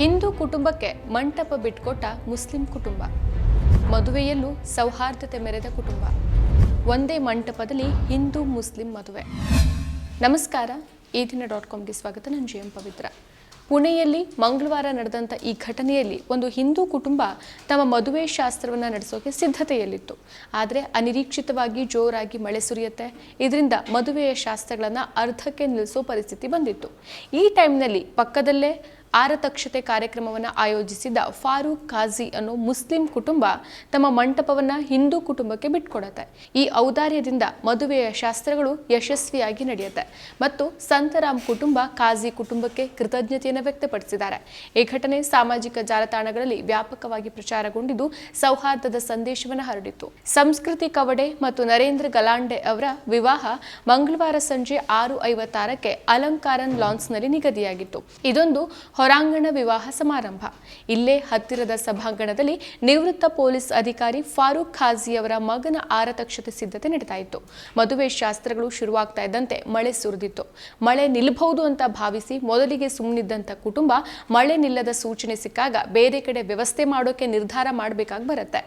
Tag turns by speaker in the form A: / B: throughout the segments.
A: ಹಿಂದೂ ಕುಟುಂಬಕ್ಕೆ ಮಂಟಪ ಬಿಟ್ಕೊಟ್ಟ ಮುಸ್ಲಿಂ ಕುಟುಂಬ. ಮದುವೆಯಲ್ಲೂ ಸೌಹಾರ್ದತೆ ಮೆರೆದ ಕುಟುಂಬ. ಒಂದೇ ಮಂಟಪದಲ್ಲಿ ಹಿಂದೂ ಮುಸ್ಲಿಂ ಮದುವೆ. ನಮಸ್ಕಾರ, ಈ ದಿನ ಡಾಟ್ ಕಾಮ್ಗೆ ಸ್ವಾಗತ. ನಾನು ಜಿ ಎಂ ಪವಿತ್ರ. ಪುಣೆಯಲ್ಲಿ ಮಂಗಳವಾರ ನಡೆದಂಥ ಈ ಘಟನೆಯಲ್ಲಿ ಒಂದು ಹಿಂದೂ ಕುಟುಂಬ ತಮ್ಮ ಮದುವೆ ಶಾಸ್ತ್ರವನ್ನು ನಡೆಸೋಕೆ ಸಿದ್ಧತೆಯಲ್ಲಿತ್ತು. ಆದರೆ ಅನಿರೀಕ್ಷಿತವಾಗಿ ಜೋರಾಗಿ ಮಳೆ ಸುರಿಯುತ್ತೆ. ಇದರಿಂದ ಮದುವೆಯ ಶಾಸ್ತ್ರಗಳನ್ನು ಅರ್ಧಕ್ಕೆ ನಿಲ್ಲಿಸೋ ಪರಿಸ್ಥಿತಿ ಬಂದಿತ್ತು. ಈ ಟೈಮ್ನಲ್ಲಿ ಪಕ್ಕದಲ್ಲೇ ಆರತಕ್ಷತೆ ಕಾರ್ಯಕ್ರಮವನ್ನು ಆಯೋಜಿಸಿದ್ದ ಫಾರೂಕ್ ಖಾಜಿ ಅನ್ನೋ ಮುಸ್ಲಿಂ ಕುಟುಂಬ ತಮ್ಮ ಮಂಟಪವನ್ನು ಹಿಂದೂ ಕುಟುಂಬಕ್ಕೆ ಬಿಟ್ಕೊಡತ್ತೆ. ಈ ಔದಾರ್ಯದಿಂದ ಮದುವೆಯ ಶಾಸ್ತ್ರಗಳು ಯಶಸ್ವಿಯಾಗಿ ನಡೆಯುತ್ತೆ ಮತ್ತು ಸಂತರಾಮ್ ಕುಟುಂಬ ಖಾಜಿ ಕುಟುಂಬಕ್ಕೆ ಕೃತಜ್ಞತೆಯನ್ನು ವ್ಯಕ್ತಪಡಿಸಿದ್ದಾರೆ. ಈ ಘಟನೆ ಸಾಮಾಜಿಕ ಜಾಲತಾಣಗಳಲ್ಲಿ ವ್ಯಾಪಕವಾಗಿ ಪ್ರಚಾರಗೊಂಡಿದ್ದು ಸೌಹಾರ್ದದ ಸಂದೇಶವನ್ನು ಹರಡಿತು ಸಂಸ್ಕೃತಿ ಕವಡೆ ಮತ್ತು ನರೇಂದ್ರ ಗಲಾಂಡೆ ಅವರ ವಿವಾಹ ಮಂಗಳವಾರ ಸಂಜೆ ಆರು ಐವತ್ತಾರಕ್ಕೆ ಅಲಂಕಾರನ್ ಲಾನ್ಸ್ನಲ್ಲಿ ನಿಗದಿಯಾಗಿತ್ತು. ಇದೊಂದು ಹೊರಾಂಗಣ ವಿವಾಹ ಸಮಾರಂಭ. ಇಲ್ಲೇ ಹತ್ತಿರದ ಸಭಾಂಗಣದಲ್ಲಿ ನಿವೃತ್ತ ಪೊಲೀಸ್ ಅಧಿಕಾರಿ ಫಾರೂಕ್ ಖಾಜಿ ಅವರ ಮಗನ ಆರತಕ್ಷತೆ ಸಿದ್ಧತೆ ನಡೀತಾ ಇತ್ತು. ಮದುವೆ ಶಾಸ್ತ್ರಗಳು ಶುರುವಾಗ್ತಾ ಇದ್ದಂತೆ ಮಳೆ ಸುರಿದಿತ್ತು. ಮಳೆ ನಿಲ್ಲಬಹುದು ಅಂತ ಭಾವಿಸಿ ಮೊದಲಿಗೆ ಸುಮ್ಮನಿದ್ದಂಥ ಕುಟುಂಬ ಮಳೆ ನಿಲ್ಲದ ಸೂಚನೆ ಸಿಕ್ಕಾಗ ಬೇರೆ ಕಡೆ ವ್ಯವಸ್ಥೆ ಮಾಡೋಕೆ ನಿರ್ಧಾರ ಮಾಡಬೇಕಾಗಿ ಬರುತ್ತೆ.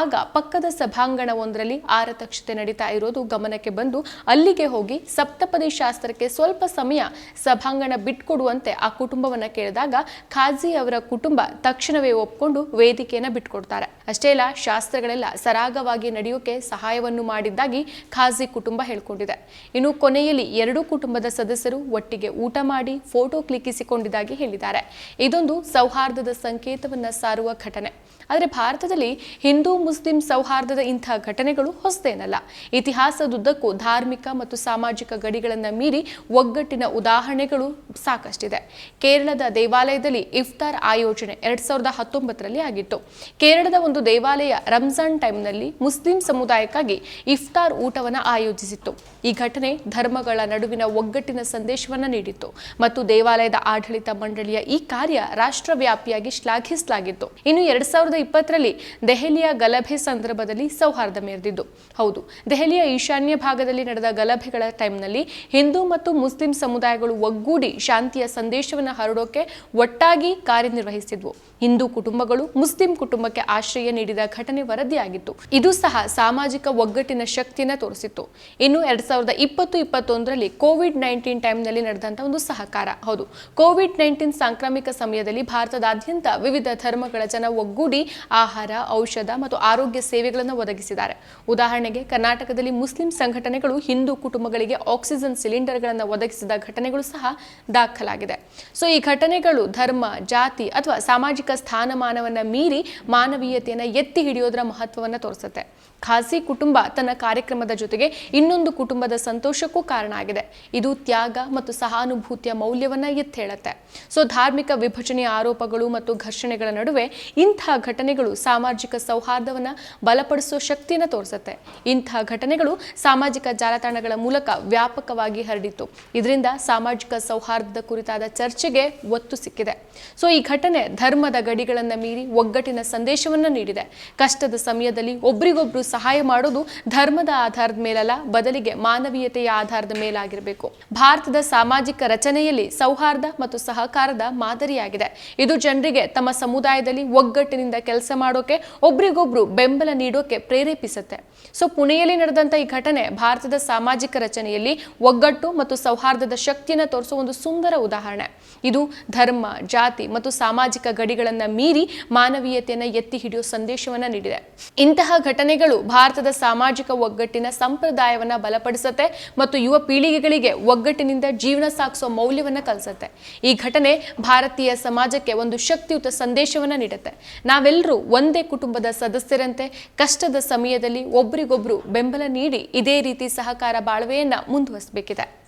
A: ಆಗ ಪಕ್ಕದ ಸಭಾಂಗಣವೊಂದರಲ್ಲಿ ಆರತಕ್ಷತೆ ನಡೀತಾ ಇರೋದು ಗಮನಕ್ಕೆ ಬಂದು ಅಲ್ಲಿಗೆ ಹೋಗಿ ಸಪ್ತಪದಿ ಶಾಸ್ತ್ರಕ್ಕೆ ಸ್ವಲ್ಪ ಸಮಯ ಸಭಾಂಗಣ ಬಿಟ್ಕೊಡುವಂತೆ ಆ ಕುಟುಂಬವನ್ನ ಕೇಳಿದಾಗ ಖಾಜಿ ಅವರ ಕುಟುಂಬ ತಕ್ಷಣವೇ ಒಪ್ಪಿಕೊಂಡು ವೇದಿಕೆಯನ್ನು ಬಿಟ್ಕೊಡ್ತಾರೆ. ಅಷ್ಟೇ ಅಲ್ಲ, ಶಾಸ್ತ್ರಗಳೆಲ್ಲ ಸರಾಗವಾಗಿ ನಡೆಯೋಕೆ ಸಹಾಯವನ್ನು ಮಾಡಿದ್ದಾಗಿ ಖಾಜಿ ಕುಟುಂಬ ಹೇಳ್ಕೊಂಡಿದೆ. ಇನ್ನು ಕೊನೆಯಲ್ಲಿ ಎರಡೂ ಕುಟುಂಬದ ಸದಸ್ಯರು ಒಟ್ಟಿಗೆ ಊಟ ಮಾಡಿ ಫೋಟೋ ಕ್ಲಿಕ್ಕಿಸಿಕೊಂಡಿದ್ದಾಗಿ ಹೇಳಿದ್ದಾರೆ. ಇದೊಂದು ಸೌಹಾರ್ದದ ಸಂಕೇತವನ್ನ ಸಾರುವ ಘಟನೆ. ಆದರೆ ಭಾರತದಲ್ಲಿ ಹಿಂದೂ ಮುಸ್ಲಿಂ ಸೌಹಾರ್ದದ ಇಂತಹ ಘಟನೆಗಳು ಹೊಸದೇನಲ್ಲ. ಇತಿಹಾಸದುದ್ದಕ್ಕೂ ಧಾರ್ಮಿಕ ಮತ್ತು ಸಾಮಾಜಿಕ ಗಡಿಗಳನ್ನು ಮೀರಿ ಒಗ್ಗಟ್ಟಿನ ಉದಾಹರಣೆಗಳು ಸಾಕಷ್ಟಿದೆ. ಕೇರಳದ ದೇವಾಲಯದಲ್ಲಿ ಇಫ್ತಾರ್ ಆಯೋಜನೆ ಎರಡ್ ಸಾವಿರದ ಹತ್ತೊಂಬತ್ತರಲ್ಲಿ ಆಗಿತ್ತು. ಕೇರಳದ ಒಂದು ದೇವಾಲಯ ರಂಜಾನ್ ಟೈಮ್ನಲ್ಲಿ ಮುಸ್ಲಿಂ ಸಮುದಾಯಕ್ಕಾಗಿ ಇಫ್ತಾರ್ ಊಟವನ್ನು ಆಯೋಜಿಸಿತ್ತು. ಈ ಘಟನೆ ಧರ್ಮಗಳ ನಡುವಿನ ಒಗ್ಗಟ್ಟಿನ ಸಂದೇಶವನ್ನು ನೀಡಿತ್ತು ಮತ್ತು ದೇವಾಲಯದ ಆಡಳಿತ ಮಂಡಳಿಯ ಈ ಕಾರ್ಯ ರಾಷ್ಟ್ರವ್ಯಾಪಿಯಾಗಿ ಶ್ಲಾಘಿಸಲಾಗಿತ್ತು. ಇನ್ನು ಎರಡ್ ಸಾವಿರದ ಇಪ್ಪತ್ತರಲ್ಲಿ ದೆಹಲಿಯ ಗಲಭೆ ಸಂದರ್ಭದಲ್ಲಿ ಸೌಹಾರ್ದ ಮೆರೆದಿದ್ದು. ಹೌದು, ದೆಹಲಿಯ ಈಶಾನ್ಯ ಭಾಗದಲ್ಲಿ ನಡೆದ ಗಲಭೆಗಳ ಟೈಮ್ನಲ್ಲಿ ಹಿಂದೂ ಮತ್ತು ಮುಸ್ಲಿಂ ಸಮುದಾಯಗಳು ಒಗ್ಗೂಡಿ ಶಾಂತಿಯ ಸಂದೇಶವನ್ನು ಹರಡೋಕೆ ಒಟ್ಟಾಗಿ ಕಾರ್ಯನಿರ್ವಹಿಸಿದ್ವು. ಹಿಂದೂ ಕುಟುಂಬಗಳು ಮುಸ್ಲಿಂ ಕುಟುಂಬಕ್ಕೆ ಆಶ್ರಯ ನೀಡಿದ ಘಟನೆ ವರದಿಯಾಗಿತ್ತು. ಇದು ಸಹ ಸಾಮಾಜಿಕ ಒಗ್ಗಟ್ಟಿನ ಶಕ್ತಿಯನ್ನು ತೋರಿಸಿತ್ತು. ಇನ್ನು ಎರಡ್ ಸಾವಿರದ ಇಪ್ಪತ್ತು, ಇಪ್ಪತ್ತೊಂದರಲ್ಲಿ ಕೋವಿಡ್ ನೈನ್ಟೀನ್ ಟೈಮ್ನಲ್ಲಿ ನಡೆದಂತಹ ಒಂದು ಸಹಕಾರ. ಹೌದು ಕೋವಿಡ್ ನೈನ್ಟೀನ್ ಸಾಂಕ್ರಾಮಿಕ ಸಮಯದಲ್ಲಿ ಭಾರತದಾದ್ಯಂತ ವಿವಿಧ ಧರ್ಮಗಳ ಜನ ಒಗ್ಗೂಡಿ ಆಹಾರ, ಔಷಧ ಮತ್ತು ಆರೋಗ್ಯ ಸೇವೆಗಳನ್ನು ಒದಗಿಸಿದ್ದಾರೆ. ಉದಾಹರಣೆಗೆ, ಕರ್ನಾಟಕದಲ್ಲಿ ಮುಸ್ಲಿಂ ಸಂಘಟನೆಗಳು ಹಿಂದೂ ಕುಟುಂಬಗಳಿಗೆ ಆಕ್ಸಿಜನ್ ಸಿಲಿಂಡರ್ಗಳನ್ನು ಒದಗಿಸಿದ ಘಟನೆಗಳು ಸಹ ದಾಖಲಾಗಿದೆ. ಸೊ, ಈ ಘಟನೆಗಳು ಧರ್ಮ, ಜಾತಿ ಅಥವಾ ಸಾಮಾಜಿಕ ಸ್ಥಾನಮಾನವನ್ನ ಮೀರಿ ಮಾನವೀಯತೆಯನ್ನು ಎತ್ತಿ ಹಿಡಿಯೋದರ ಮಹತ್ವವನ್ನು ತೋರಿಸುತ್ತೆ. ಖಾಸಿ ಕುಟುಂಬ ತನ್ನ ಕಾರ್ಯಕ್ರಮದ ಜೊತೆಗೆ ಇನ್ನೊಂದು ಕುಟುಂಬದ ಸಂತೋಷಕ್ಕೂ ಕಾರಣ ಆಗಿದೆ. ಇದು ತ್ಯಾಗ ಮತ್ತು ಸಹಾನುಭೂತಿಯ ಮೌಲ್ಯವನ್ನ ಎತ್ತಿ ಹೇಳುತ್ತೆ. ಸೊ, ಧಾರ್ಮಿಕ ವಿಭಜನೆಯ ಆರೋಪಗಳು ಮತ್ತು ಘರ್ಷಣೆಗಳ ನಡುವೆ ಇಂತಹ ಘಟನೆಗಳು ಸಾಮಾಜಿಕ ಸೌಹಾರ್ದವನ್ನ ಬಲಪಡಿಸುವ ಶಕ್ತಿಯನ್ನು ತೋರಿಸುತ್ತೆ. ಇಂತಹ ಘಟನೆಗಳು ಸಾಮಾಜಿಕ ಜಾಲತಾಣಗಳ ಮೂಲಕ ವ್ಯಾಪಕವಾಗಿ ಹರಡಿತು ಇದರಿಂದ ಸಾಮಾಜಿಕ ಸೌಹಾರ್ದದ ಕುರಿತಾದ ಚರ್ಚೆಗೆ ಒತ್ತು ಸಿಕ್ಕಿದೆ. ಸೊ, ಈ ಘಟನೆ ಧರ್ಮದ ಗಡಿಗಳನ್ನು ಮೀರಿ ಒಗ್ಗಟ್ಟಿನ ಸಂದೇಶವನ್ನ ನೀಡಿದೆ. ಕಷ್ಟದ ಸಮಯದಲ್ಲಿ ಒಬ್ರಿಗೊಬ್ರು ಸಹಾಯ ಮಾಡೋದು ಧರ್ಮದ ಆಧಾರದ ಮೇಲಲ್ಲ, ಬದಲಿಗೆ ಮಾನವೀಯತೆಯ ಆಧಾರದ ಮೇಲಾಗಿರಬೇಕು. ಭಾರತದ ಸಾಮಾಜಿಕ ರಚನೆಯಲ್ಲಿ ಸೌಹಾರ್ದ ಮತ್ತು ಸಹಕಾರದ ಮಾದರಿಯಾಗಿದೆ. ಇದು ಜನರಿಗೆ ತಮ್ಮ ಸಮುದಾಯದಲ್ಲಿ ಒಗ್ಗಟ್ಟಿನಿಂದ ಕೆಲಸ ಮಾಡೋಕೆ, ಒಬ್ರಿಗೊಬ್ರು ಬೆಂಬಲ ನೀಡೋಕೆ ಪ್ರೇರೇಪಿಸುತ್ತೆ. ಸೊ, ಪುಣೆಯಲ್ಲಿ ನಡೆದಂತ ಈ ಘಟನೆ ಭಾರತದ ಸಾಮಾಜಿಕ ರಚನೆಯಲ್ಲಿ ಒಗ್ಗಟ್ಟು ಮತ್ತು ಸೌಹಾರ್ದದ ಶಕ್ತಿಯನ್ನು ತೋರಿಸುವ ಒಂದು ಸುಂದರ ಉದಾಹರಣೆ. ಇದು ಧರ್ಮ, ಜಾತಿ ಮತ್ತು ಸಾಮಾಜಿಕ ಗಡಿಗಳನ್ನ ಮೀರಿ ಮಾನವೀಯತೆಯನ್ನು ಎತ್ತಿ ಹಿಡಿಯೋ ಸಂದೇಶವನ್ನ ನೀಡಿದೆ. ಇಂತಹ ಘಟನೆಗಳು ಭಾರತದ ಸಾಮಾಜಿಕ ಒಗ್ಗಟ್ಟಿನ ಸಂಪ್ರದಾಯವನ್ನ ಬಲಪಡಿಸುತ್ತೆ ಮತ್ತು ಯುವ ಪೀಳಿಗೆಗಳಿಗೆ ಒಗ್ಗಟ್ಟಿನಿಂದ ಜೀವನ ಸಾಗಿಸೋ ಮೌಲ್ಯವನ್ನು ಕಲಿಸುತ್ತೆ. ಈ ಘಟನೆ ಭಾರತೀಯ ಸಮಾಜಕ್ಕೆ ಒಂದು ಶಕ್ತಿಯುತ ಸಂದೇಶವನ್ನ ನೀಡುತ್ತೆ. ನಾವೆಲ್ಲರೂ ಒಂದೇ ಕುಟುಂಬದ ಸದಸ್ಯರಂತೆ ಕಷ್ಟದ ಸಮಯದಲ್ಲಿ ಒಬ್ರಿಗೊಬ್ರು ಬೆಂಬಲ ನೀಡಿ ಇದೇ ರೀತಿ ಸಹಕಾರ ಬಾಳ್ವೆಯನ್ನು ಮುಂದುವರಿಸಬೇಕಿದೆ.